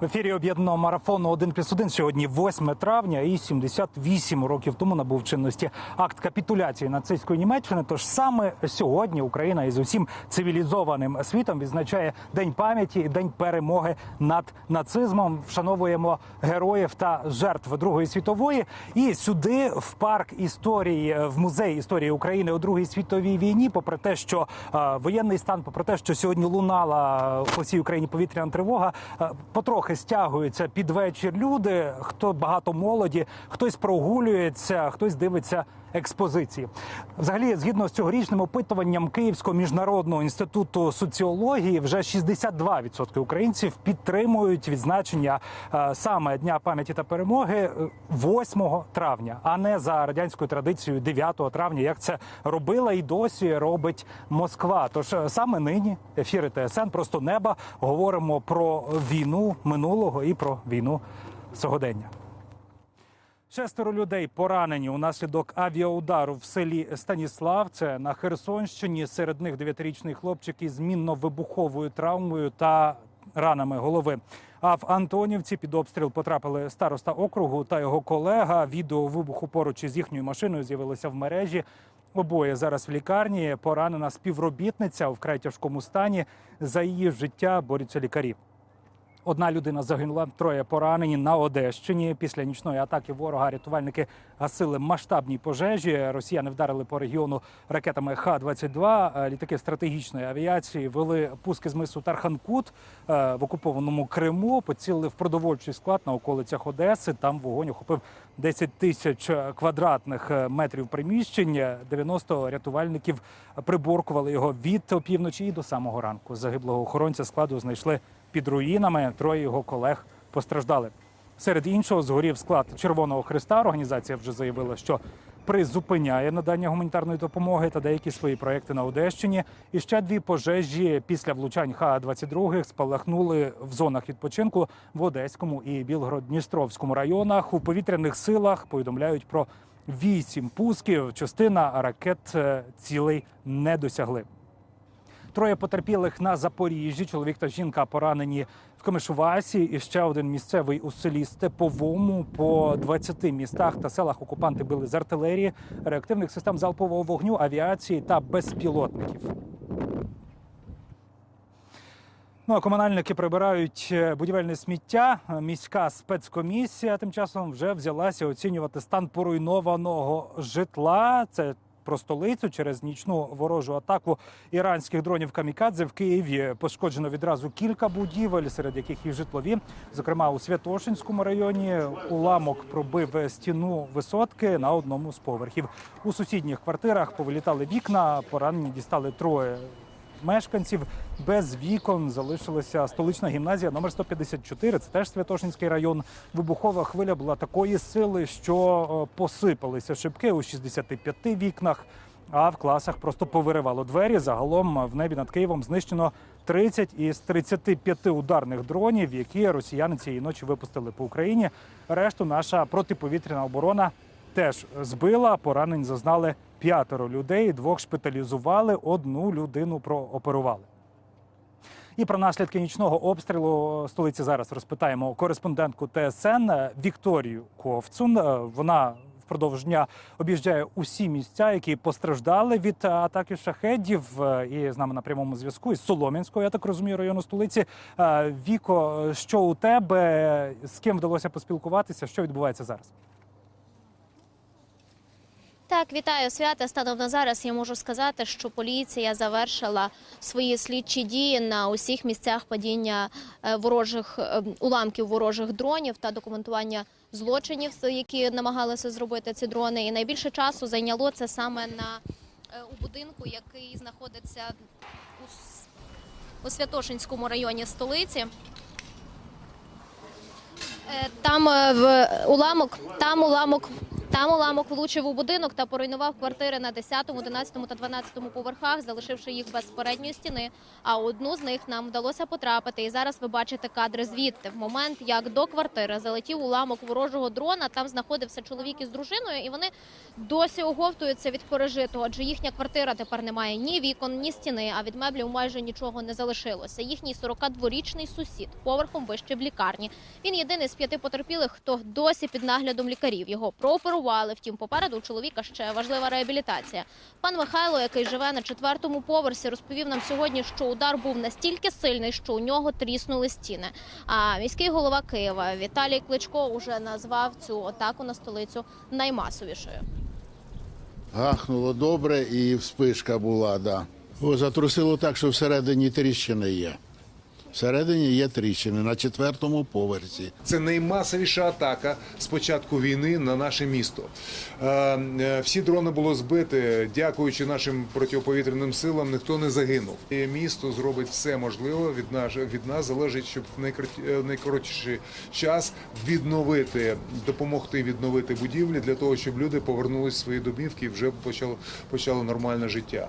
В ефірі об'єднаного марафону «1 плюс 1» сьогодні 8 травня і 78 років тому набув чинності акт капітуляції нацистської Німеччини. Тож саме сьогодні Україна із усім цивілізованим світом відзначає День пам'яті і День перемоги над нацизмом. Вшановуємо героїв та жертв Другої світової. І сюди в парк історії в музей історії України у Другій світовій війні, попри те, що е, воєнний стан, попри те, що сьогодні лунала по всій Україні повітряна тривога, е, потрохи стягуються під вечір люди. Хто багато молоді, хтось прогулюється, хтось дивиться експозиції. Взагалі, згідно з цьогорічним опитуванням Київського міжнародного інституту соціології, вже 62% українців підтримують відзначення е, саме дня пам'яті та перемоги е, 8 травня, а не за радянською традицією 9 травня, як це робила і досі робить Москва. Тож е, саме нині ефіри ТСН просто неба говоримо про війну минулого і про війну сьогодення. Шестеро людей поранені унаслідок авіаудару в селі Станіслав. Це на Херсонщині. Серед них дев'ятирічний хлопчик із мінно-вибуховою травмою та ранами голови. А в Антонівці під обстріл потрапили староста округу та його колега. Відео вибуху поруч із їхньою машиною з'явилося в мережі. Обоє зараз в лікарні. Поранена співробітниця у вкрай тяжкому стані. За її життя борються лікарі. Одна людина загинула, троє поранені на Одещині. Після нічної атаки ворога рятувальники гасили масштабні пожежі. Росіяни вдарили по регіону ракетами Х-22. Е, Літаки стратегічної авіації вели пуски з мису Тарханкут е, в окупованому Криму. Поцілили в продовольчий склад на околицях Одеси. Там вогонь охопив 10 тисяч квадратних е, метрів приміщень. 90 рятувальників приборкували його від опівночі і до самого ранку. Загиблого охоронця складу знайшли під руїнами. Троє його колег постраждали. Серед іншого згорів склад Червоного Христа. Організація вже заявила, що призупиняє надання гуманітарної допомоги та деякі свої проекти на Одещині. І ще дві пожежі після влучань Ха-22 спалахнули в зонах відпочинку в Одеському і Білгород-Дністровському районах. У повітряних силах повідомляють про вісім пусків. Частина ракет е, цілей не досягли. Троє потерпілих на Запоріжжі. Чоловік та жінка поранені в Камишувасі. І ще один місцевий у селі Степовому. По 20 містах та селах окупанти били з артилерії, реактивних систем залпового вогню, авіації та безпілотників. Ну а комунальники прибирають е, будівельне сміття. Міська спецкомісія тим часом вже взялася оцінювати стан поруйнованого житла. Це про столицю через нічну ворожу атаку іранських дронів камікадзе в Києві пошкоджено відразу кілька будівель, серед яких і житлові. Зокрема, у Святошинському районі уламок пробив стіну висотки на одному з поверхів. У сусідніх квартирах повилітали вікна, поранені дістали троє мешканців. Без вікон залишилася столична гімназія номер 154, Це теж Святошинський район. Вибухова хвиля була такої сили, що е, посипалися шибки у 65 вікнах. А в класах просто повиривало двері. Загалом в небі над Києвом знищено 30 із 35 ударних дронів, які росіяни цієї ночі випустили по Україні. Решту наша протиповітряна оборона теж збила. Поранень зазнали п'ятеро людей. Двох шпиталізували, одну людину прооперували. І про наслідки нічного обстрілу столиці зараз розпитаємо кореспондентку ТСН Вікторію Ковцун. Е, Вона впродовж дня об'їжджає усі місця, які постраждали від е, атаки шахедів. Е, І з нами на прямому зв'язку із Солом'янського, я так розумію, району столиці. Віко, що у тебе з ким вдалося поспілкуватися? Що відбувається зараз? Так, вітаю свята. Станом на зараз я можу сказати, що поліція завершила свої слідчі дії на усіх місцях падіння е, ворожих е, уламків ворожих дронів та документування злочинів, які намагалися зробити ці дрони. І найбільше часу зайняло це саме на е, у будинку, який знаходиться у, у Святошинському районі столиці. Е, Там е, в уламок, там уламок Там уламок влучив у будинок та поруйнував квартири на 10, 11 та 12 поверхах, залишивши їх без передньої стіни. А одну з них нам вдалося потрапити. І зараз ви бачите кадри звідти. В момент, як до квартири залетів уламок ворожого дрона, там знаходився чоловік із дружиною, і вони досі оговтуються від пережитого, адже їхня квартира тепер не має ні вікон, ні стіни, а від меблів майже нічого не залишилося. Їхній 42-річний сусід поверхом вище в лікарні. Він єдиний з п'яти потерпілих, хто досі під наглядом лікарів. Його прооперували. Втім, попереду у чоловіка ще важлива реабілітація. Пан Михайло, який живе на четвертому поверсі, розповів нам сьогодні, що удар був настільки сильний, що у нього тріснули стіни. А міський голова Києва Віталій Кличко уже назвав цю атаку на столицю наймасовішою. Гахнуло добре і вспишка була, да. О, затрусило так, що всередині тріщини є. Всередині є тріщини на четвертому поверсі. Це наймасовіша атака з початку війни на наше місто. Е, е, Всі дрони було збити. Дякуючи нашим протиповітряним силам, ніхто не загинув. І місто зробить все можливе від нас, від нас залежить, щоб в е, найкоротший час відновити, допомогти відновити будівлі для того, щоб люди повернулись в свої домівки і вже почало почало нормальне життя.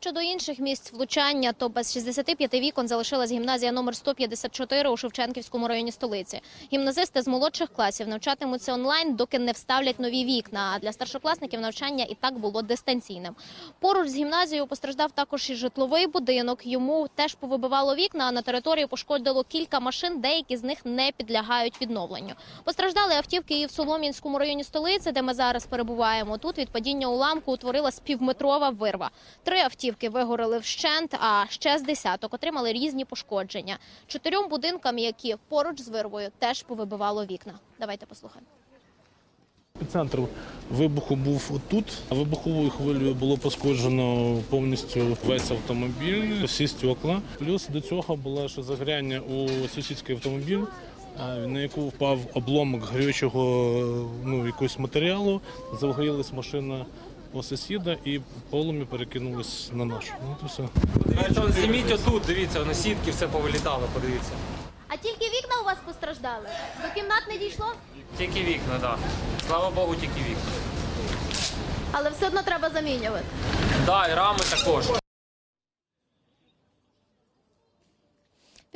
Щодо інших місць влучання, то без 65 вікон залишилась гімназія номер 154 у Шевченківському районі столиці. Гімназисти з молодших класів навчатимуться онлайн, доки не вставлять нові вікна. А для старшокласників навчання і так було дистанційним. Поруч з гімназією постраждав також і житловий будинок. Йому теж повибивало вікна. А на території пошкодило кілька машин. Деякі з них не підлягають відновленню. Постраждали автівки і в Солом'янському районі столиці, де ми зараз перебуваємо. Тут від падіння уламку утворилась півметрова вирва. Три автівки вигорели вщент, а ще з десяток отримали різні пошкодження. Чотирьом будинкам, які поруч з вирвою, теж повибивало вікна. Давайте послухаємо. Центр вибуху був отут. Вибуховою хвилею було пошкоджено повністю весь автомобіль, всі стекла. Плюс до цього було ще загоряння у сусідський автомобіль, на яку впав обломок горючого ну, якогось матеріалу. Загорілась машина у сусіда і полум'я перекинулось на нашу. Ну, то все. Зніміть отут, дивіться, на сітки все повилітало, подивіться. А тільки вікна у вас постраждали? До кімнат не дійшло, Тільки вікна, так. Да. Слава Богу, тільки вікна. але все одно треба замінювати. Да, і рами також.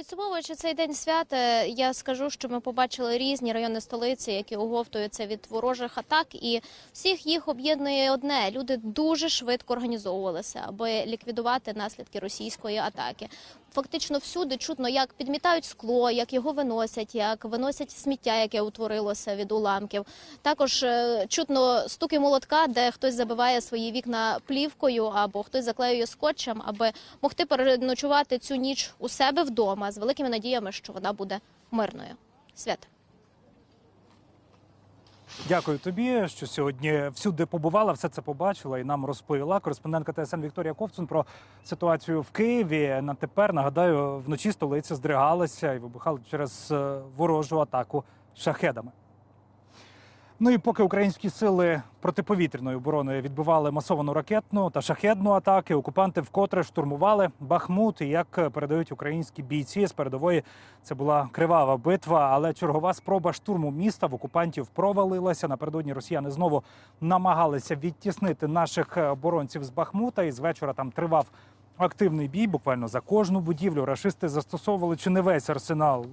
Підсумовуючи цей день свята, я скажу, що ми побачили різні райони столиці, які оговтуються від ворожих атак, і всіх їх об'єднує одне: люди дуже швидко організовувалися, аби ліквідувати наслідки російської атаки. Фактично всюди чутно, як підмітають скло, як його виносять, як виносять сміття, яке утворилося від уламків. Також е, чутно стуки молотка, де хтось забиває свої вікна плівкою або хтось заклеює скотчем, аби могти переночувати цю ніч у себе вдома з великими надіями, що вона буде мирною. Свята. Дякую тобі, що сьогодні всюди побувала, все це побачила і нам розповіла. Кореспондентка ТСН Вікторія Ковцун про ситуацію в Києві. На тепер нагадаю, вночі столиця здригалася і вибухала через е, ворожу атаку шахедами. Ну і поки українські сили протиповітряної оборони відбивали масовану ракетну та шахедну атаки, окупанти вкотре штурмували Бахмут. І як передають українські бійці з передової, це була кривава битва, але чергова спроба штурму міста в окупантів провалилася. Напередодні росіяни знову намагалися відтіснити наших оборонців з Бахмута. І з вечора там тривав активний бій. Буквально за кожну будівлю рашисти застосовували чи не весь арсенал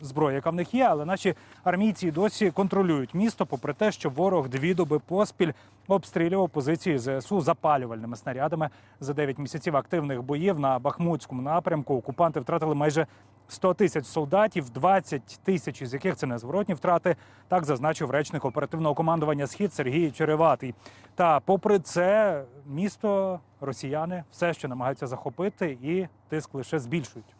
зброї, яка в них є, але наші армійці досі контролюють місто, попри те, що ворог дві доби поспіль обстрілював позиції ЗСУ запалювальними снарядами. За 9 місяців активних боїв на Бахмутському напрямку окупанти втратили майже 100 тисяч солдатів, 20 тисяч із яких це незворотні втрати. Так зазначив речник оперативного командування Схід Сергій Череватий. Та попри це, місто росіяни все ще намагаються захопити і тиск лише збільшують.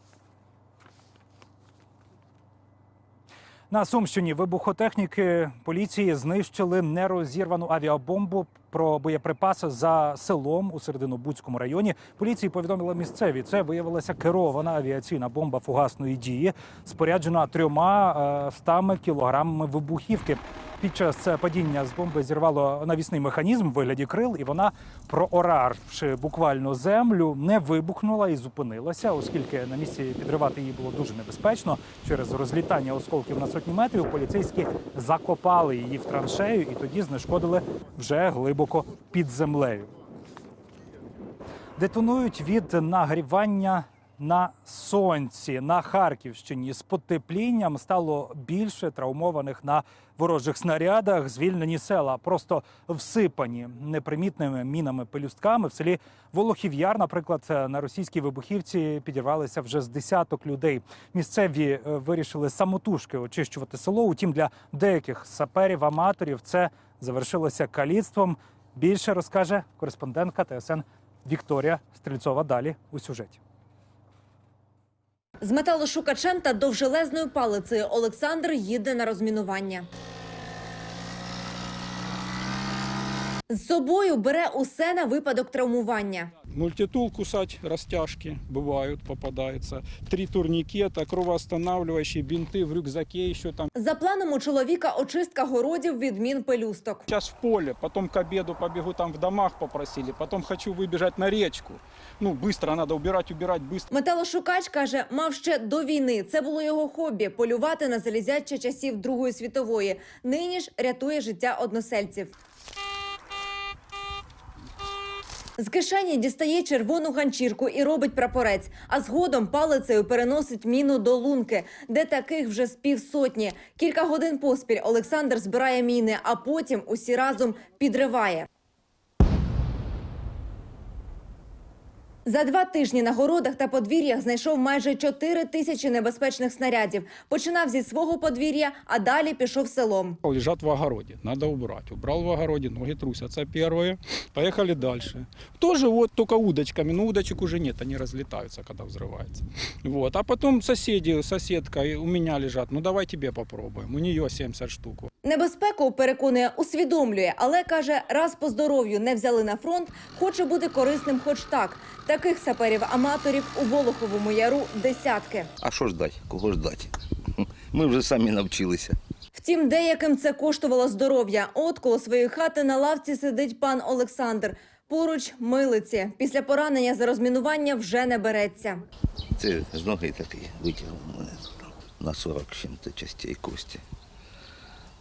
На Сумщині вибухотехніки поліції знищили нерозірвану авіабомбу про боєприпаси за селом у серединобудському районі. Поліції повідомили місцеві. Це виявилася керована авіаційна бомба фугасної дії, споряджена трьома е, стами кілограмами вибухівки. Під час падіння з бомби зірвало навісний механізм в вигляді крил, і вона, прооравши буквально землю, не вибухнула і зупинилася, оскільки на місці підривати її було дуже небезпечно. Через розлітання осколків на сотні метрів поліцейські закопали її в траншею і тоді знешкодили вже глибоко під землею. Детонують від нагрівання на сонці на Харківщині. З потеплінням стало більше травмованих на ворожих снарядах. Звільнені села просто всипані непримітними мінами пелюстками. В селі Волохів'яр, наприклад, на російській вибухівці підірвалися вже з десяток людей. Місцеві е, вирішили самотужки очищувати село. Утім, для деяких саперів-аматорів це завершилося каліцтвом. Більше розкаже кореспондентка ТСН Вікторія Стрільцова. Далі у сюжеті. З металошукачем та довжелезною палицею Олександр їде на розмінування. З собою бере усе на випадок травмування. Мультитул кусать, растяжки бывают, попадаются. Три турникета, кровоостанавливающие, бинты в рюкзаке еще там. За планом у чоловіка очистка городів від мін пелюсток. Сейчас в поле, потом к обеду побегу там в домах попросили, потом хочу выбежать на речку. Ну, быстро надо убирать, убирать, быстро. Металошукач каже, мав ще до війни. Це було його хобі полювати на залізяче часів Другої світової. Нині ж рятує життя односельців. З кишені дістає червону ганчірку і робить прапорець, а згодом палицею переносить міну до лунки, де таких вже з півсотні. Кілька годин поспіль Олександр збирає міни, а потім усі разом підриває. За два тижні на городах та подвір'ях знайшов майже 4 тисячі небезпечних снарядів. Починав зі свого подвір'я, а далі пішов селом. Лежат в огороде, надо убрать. Убрал в огороде, ноги трусятся первые. Поехали дальше. Тоже вот только удочками, но удочек уже нет, они разлетаются, когда взрывается. Вот. А потом соседи, соседка и у меня лежат, ну давай тебе попробуем. У нее 70 штук. Небезпеку переконує, усвідомлює, але каже, раз по здоров'ю не взяли на фронт, хоче бути корисним, хоч так. Таких саперів-аматорів у Волоховому яру десятки. А що ждать? Кого ждать? Ми вже самі навчилися. Втім, деяким це коштувало здоров'я. От коло своєї хати на лавці сидить пан Олександр. Поруч милиці. Після поранення за розмінування вже не береться. Це з ноги такий витягнув мене на 40 з чим-то частей кості.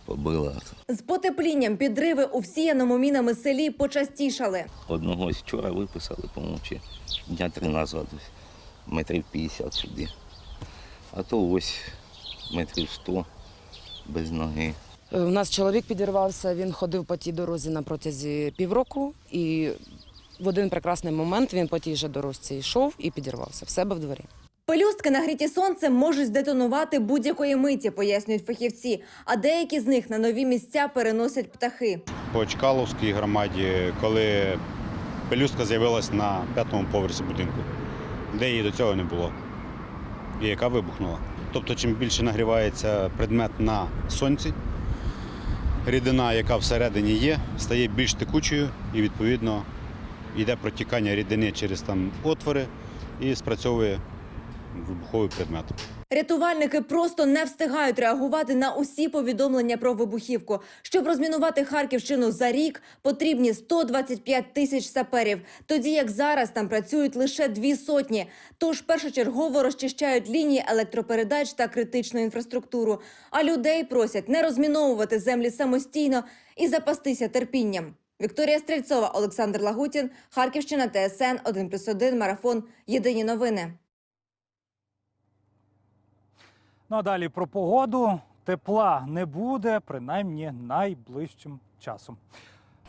Побила. З потеплінням підриви у всіяному мінами селі почастішали. Одного ось вчора виписали, по-моєму, чи дня три назад, метрів 50 сюди. А то ось метрів 100 без ноги. Е, У нас чоловік підірвався, він ходив по тій дорозі на протязі півроку, і в один прекрасний момент він по тій же дорожці йшов і підірвався в себе в дворі. Пелюстки нагріті сонцем можуть здетонувати будь-якої миті, пояснюють фахівці. А деякі з них на нові місця переносять птахи. по Чкаловській громаді, коли пелюстка з'явилась на п'ятому поверсі будинку, де її до цього не було, і яка вибухнула. Тобто, чим більше нагрівається предмет на сонці, рідина, яка всередині є, стає більш текучою і відповідно йде протікання рідини через там отвори і спрацьовує вибуховий предмет. Рятувальники просто не встигають реагувати на усі повідомлення про вибухівку. Щоб розмінувати Харківщину за рік, потрібні 125 тисяч саперів, тоді як зараз там працюють лише дві сотні. Тож першочергово розчищають лінії електропередач та критичну інфраструктуру. А людей просять не розміновувати землі самостійно і запастися терпінням. Вікторія Стрільцова, Олександр Лагутін, Харківщина, ТСН 1+,1, Марафон. Єдині новини. Ну а далі про погоду. Тепла не буде, принаймні найближчим часом.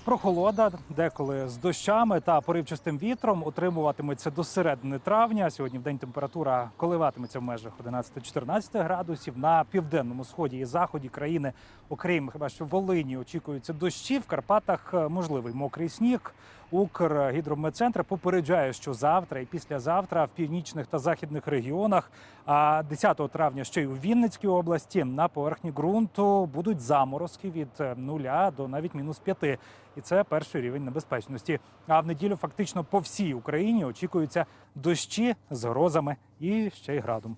Прохолода, деколи з дощами та поривчастим вітром отримуватиметься до середини травня. Сьогодні в день температура коливатиметься в межах 11-14 градусів. На південному сході і заході країни, окрім хіба що Волині, очікуються дощі. В Карпатах е, можливий мокрий сніг. Укргідрометцентр попереджає, що завтра і післязавтра в північних та західних регіонах, а 10 травня ще й у Вінницькій області на поверхні ґрунту будуть заморозки від е, нуля до навіть мінус п'яти. І це перший рівень небезпечності. А в неділю фактично по всій Україні очікуються дощі з грозами і ще й градом.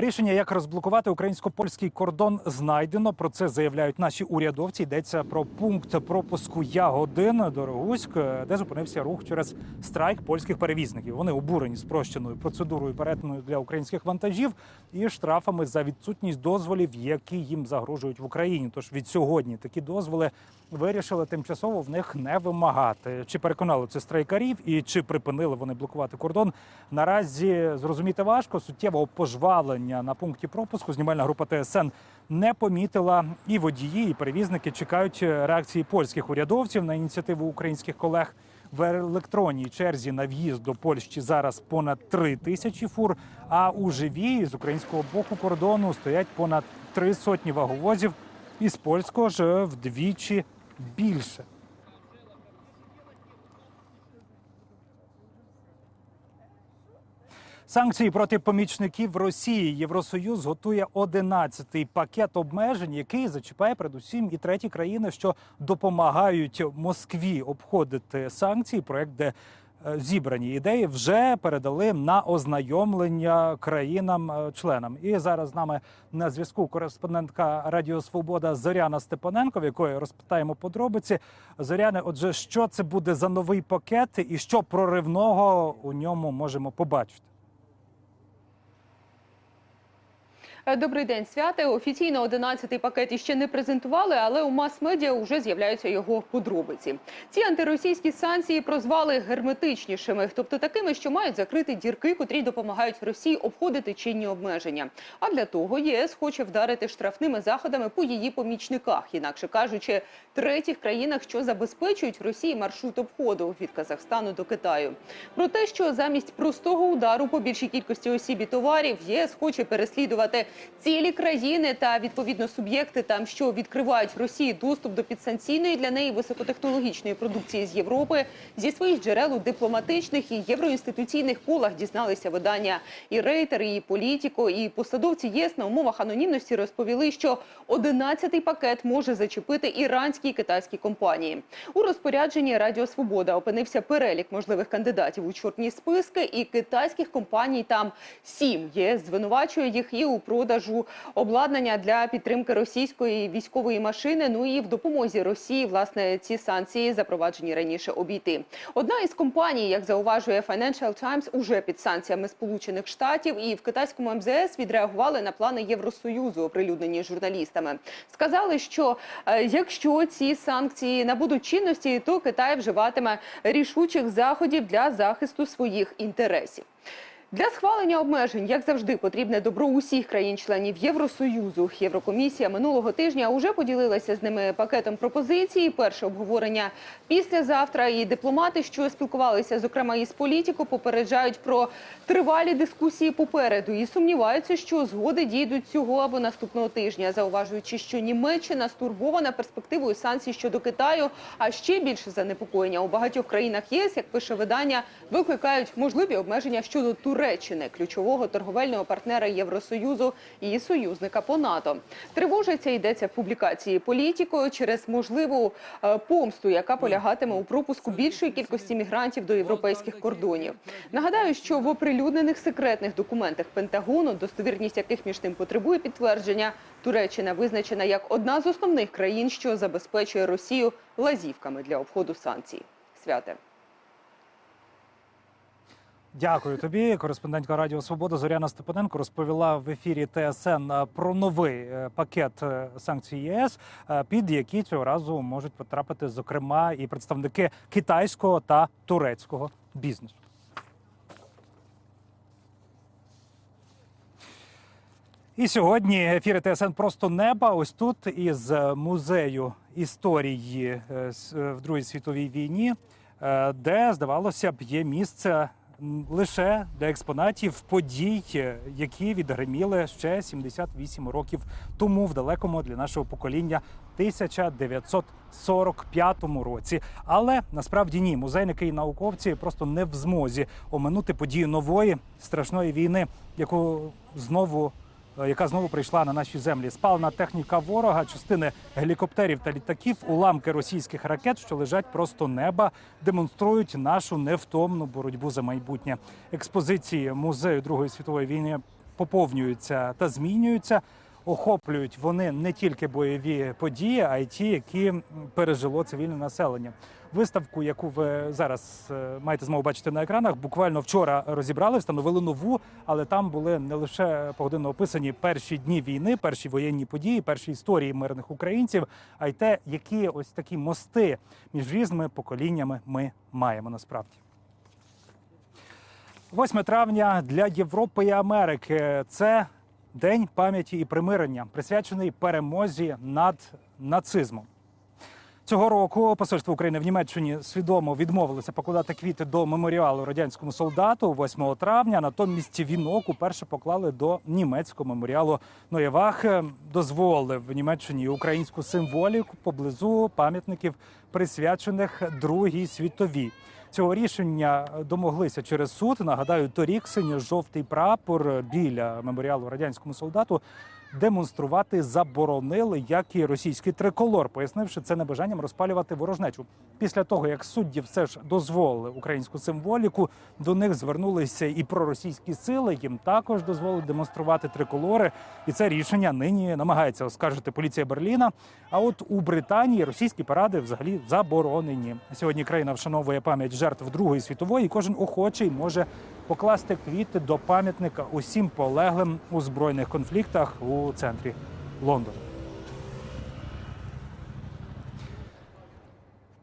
Рішення, як розблокувати українсько-польський кордон, знайдено. Про це заявляють наші урядовці. Йдеться про пункт пропуску Ягодин Дорогуськ, де зупинився рух через страйк польських перевізників. Вони обурені спрощеною процедурою перетину для українських вантажів і штрафами за відсутність дозволів, які їм загрожують в Україні. Тож від сьогодні такі дозволи вирішили тимчасово в них не вимагати. Чи переконали це страйкарів і чи припинили вони блокувати кордон? Наразі зрозуміти важко. Суттєвого пожвалення на пункті пропуску знімальна група ТСН не помітила. І водії, і перевізники чекають реакції польських урядовців на ініціативу українських колег. В електронній черзі на в'їзд до Польщі зараз понад три тисячі фур. А у живій з українського боку кордону стоять понад три сотні ваговозів. І з польського ж вдвічі більше. Санкції проти помічників Росії Євросоюз готує 11-й пакет обмежень, який зачіпає передусім і треті країни, що допомагають Москві обходити санкції. Проект, де е, зібрані ідеї вже передали на ознайомлення країнам-членам. І зараз з нами на зв'язку кореспондентка Радіо Свобода Зоряна Степаненко, в якої розпитаємо подробиці. Зоряне, отже, що це буде за новий пакет, і що проривного у ньому можемо побачити? Е, Добрий день, святе. Офіційно 11-й пакет іще не презентували, але у мас-медіа вже з'являються його подробиці. Ці антиросійські санкції прозвали герметичнішими, тобто такими, що мають закрити дірки, котрі допомагають Росії обходити чинні обмеження. А для того ЄС хоче вдарити штрафними заходами по її помічниках, інакше кажучи, третіх країнах, що забезпечують Росії маршрут обходу від Казахстану до Китаю. Про те, що замість простого удару по більшій кількості осіб і товарів ЄС хоче переслідувати цілі країни та відповідно суб'єкти, там що відкривають Росії доступ до підсанкційної для неї високотехнологічної продукції з Європи. Зі своїх джерел у дипломатичних і євроінституційних колах дізналися видання і Рейтер, і Політіко, і посадовці ЄС на умовах анонімності розповіли, що 11-й пакет може зачепити іранські і китайські компанії. У розпорядженні Радіо Свобода опинився перелік можливих кандидатів у чорні списки, і китайських компаній там сім. ЄС звинувачує їх і у продажу обладнання для підтримки російської військової машини. Ну і в допомозі Росії власне ці санкції запроваджені раніше обійти. Одна із компаній, як зауважує Financial Times, уже під санкціями Сполучених Штатів і в китайському МЗС відреагували на плани Євросоюзу, оприлюднені журналістами. Сказали, що е, якщо ці санкції набудуть чинності, то Китай вживатиме рішучих заходів для захисту своїх інтересів. Для схвалення обмежень, як завжди, потрібне добро усіх країн-членів Євросоюзу. Єврокомісія минулого тижня вже поділилася з ними пакетом пропозицій. Перше обговорення післязавтра. І дипломати, що спілкувалися, зокрема із політико, попереджають про тривалі дискусії попереду і сумніваються, що згоди дійдуть цього або наступного тижня, зауважуючи, що Німеччина стурбована перспективою санкцій щодо Китаю. А ще більше занепокоєння у багатьох країнах ЄС, як пише видання, викликають можливі обмеження щодо Туреччини, ключового торговельного партнера Євросоюзу і союзника по НАТО. Тривожиться йдеться в публікації політико через можливу е, помсту, яка полягатиме у пропуску більшої кількості мігрантів до європейських кордонів. Нагадаю, що в оприлюднених секретних документах Пентагону, достовірність яких між тим потребує підтвердження, Туреччина визначена як одна з основних країн, що забезпечує Росію лазівками для обходу санкцій. Святе. Дякую тобі. Кореспондентка Радіо Свобода Зоряна Степаненко розповіла в ефірі ТСН про новий е, пакет е, санкцій ЄС, е, під які цього разу можуть потрапити, зокрема, і представники китайського та турецького бізнесу. І сьогодні ефіри ТСН просто неба. Ось тут із музею історії е, е, в Другій світовій війні, е, де здавалося б є місце лише для експонатів подій, е, які відгриміли ще 78 років тому в далекому для нашого покоління 1945 році. Але насправді ні, музейники і науковці просто не в змозі оминути подію нової страшної війни, яку знову яка знову прийшла на наші землі. Спалена техніка ворога, частини гелікоптерів та літаків, уламки російських ракет, що лежать просто неба, демонструють нашу невтомну боротьбу за майбутнє. Експозиції музею Другої світової війни поповнюються та змінюються. Охоплюють вони не тільки бойові події, а й ті, які пережило цивільне населення. Виставку, яку ви зараз е, маєте змогу бачити на екранах, буквально вчора розібрали, встановили нову, але там були не лише погодинно описані перші дні війни, перші воєнні події, перші історії мирних українців, а й те, які ось такі мости між різними поколіннями ми маємо насправді. 8 травня для Європи і Америки це день пам'яті і примирення, присвячений перемозі над нацизмом. Цього року посольство України в Німеччині свідомо відмовилося покладати квіти до меморіалу радянському солдату 8 травня. Натомість вінок уперше поклали до німецького меморіалу Ноєвах. Дозволив в Німеччині українську символіку поблизу пам'ятників, присвячених Другій світовій. Цього рішення домоглися через суд. Нагадаю, торік синьо-жовтий прапор біля меморіалу радянському солдату демонструвати заборонили, як і російський триколор, пояснивши це небажанням розпалювати ворожнечу. Після того, як судді все ж дозволили українську символіку, до них звернулися і проросійські сили. Їм також дозволили демонструвати триколори. І це рішення нині намагається оскаржити поліція Берліна. А от у Британії російські паради взагалі заборонені. Сьогодні країна вшановує пам'ять жертв Другої світової. і Кожен охочий може покласти квіти до пам'ятника усім полеглим у збройних конфліктах у центрі Лондона.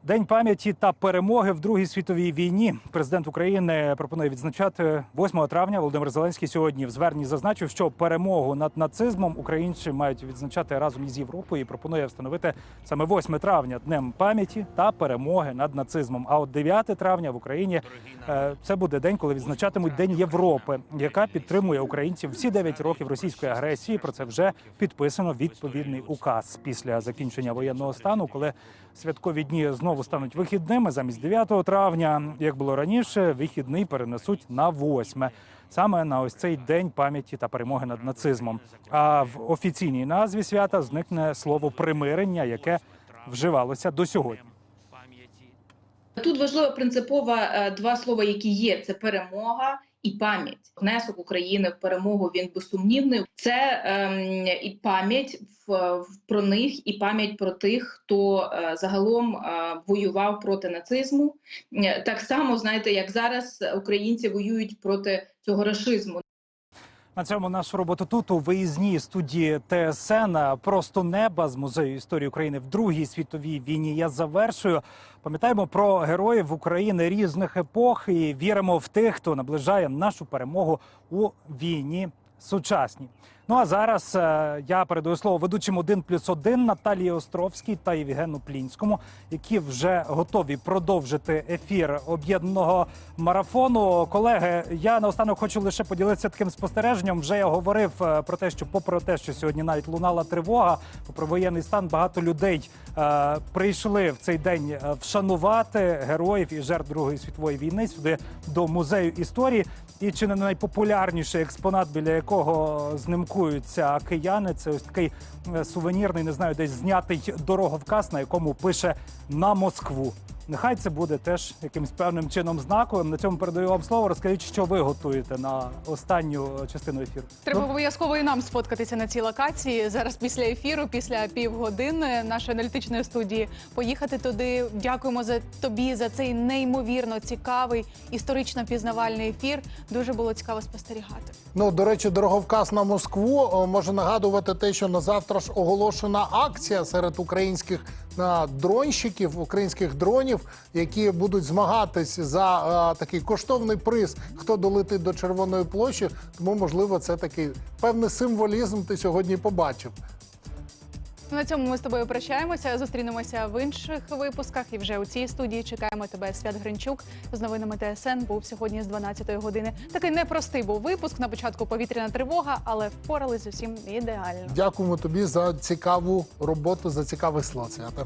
День пам'яті та перемоги в Другій світовій війні. Президент України пропонує відзначати 8 травня. Володимир Зеленський сьогодні в зверненні зазначив, що перемогу над нацизмом українці мають відзначати разом із Європою. і Пропонує встановити саме 8 травня днем пам'яті та перемоги над нацизмом. А от 9 травня в Україні е, це буде день, коли відзначатимуть День Європи, яка підтримує українців всі 9 років російської агресії. Про це вже підписано відповідний указ після закінчення воєнного стану, коли святкові дні знову стануть вихідними замість 9 травня, як було раніше, вихідний перенесуть на 8. Саме на ось цей день пам'яті та перемоги над нацизмом. А в офіційній назві свята зникне слово примирення, яке вживалося до сьогодні. Тут важливо принципово е, два слова, які є: це перемога і пам'ять. Внесок України в перемогу він безсумнівний. Це ем, і пам'ять в, про них, і пам'ять про тих, хто е, загалом е, воював проти нацизму. Е, Так само, знаєте, як зараз українці воюють проти цього рашизму. На цьому нашу роботу тут у виїзній студії ТСН просто неба з музею історії України в Другій світовій війні. Я завершую. Пам'ятаємо про героїв України різних епох і віримо в тих, хто наближає нашу перемогу у війні сучасній. Ну а зараз е, я передаю слово ведучим 1 плюс 1 Наталії Островській та Євгену Плінському, які вже готові продовжити ефір об'єднаного марафону. Колеги, я наостанок хочу лише поділитися таким спостереженням. Вже я говорив е, про те, що, попри те, що сьогодні навіть лунала тривога, попри воєнний стан, багато людей е, прийшли в цей день е, вшанувати героїв і жертв Другої світової війни сюди до музею історії. І чи не найпопулярніший експонат, біля якого знимкуються кияни, це ось такий е, сувенірний, не знаю, десь знятий дороговказ, на якому пише на Москву. Нехай це буде теж якимсь певним чином знаковим. На цьому передаю вам слово. Розкажіть, що ви готуєте на останню частину ефіру. Треба Ну, обов'язково і нам сфоткатися на цій локації. Зараз після ефіру, після півгодини нашої аналітичної студії, поїхати туди. Дякуємо за тобі за цей неймовірно цікавий історично пізнавальний ефір. Дуже було цікаво спостерігати. Ну, до речі, дороговказ на Москву о, може нагадувати те, що на завтра ж оголошена акція серед українських дронщиків, українських дронів, які будуть змагатись за а, такий коштовний приз, хто долетить до Червоної площі. Тому, можливо, це такий певний символізм ти сьогодні побачив. На цьому ми з тобою прощаємося. Зустрінемося в інших випусках. І вже у цій студії чекаємо тебе. Свят Гринчук з новинами ТСН був сьогодні з 12-ї години. Такий непростий був випуск. На початку повітряна тривога, але впорались усім ідеально. Дякуємо тобі за цікаву роботу, за цікавий слот. Свята.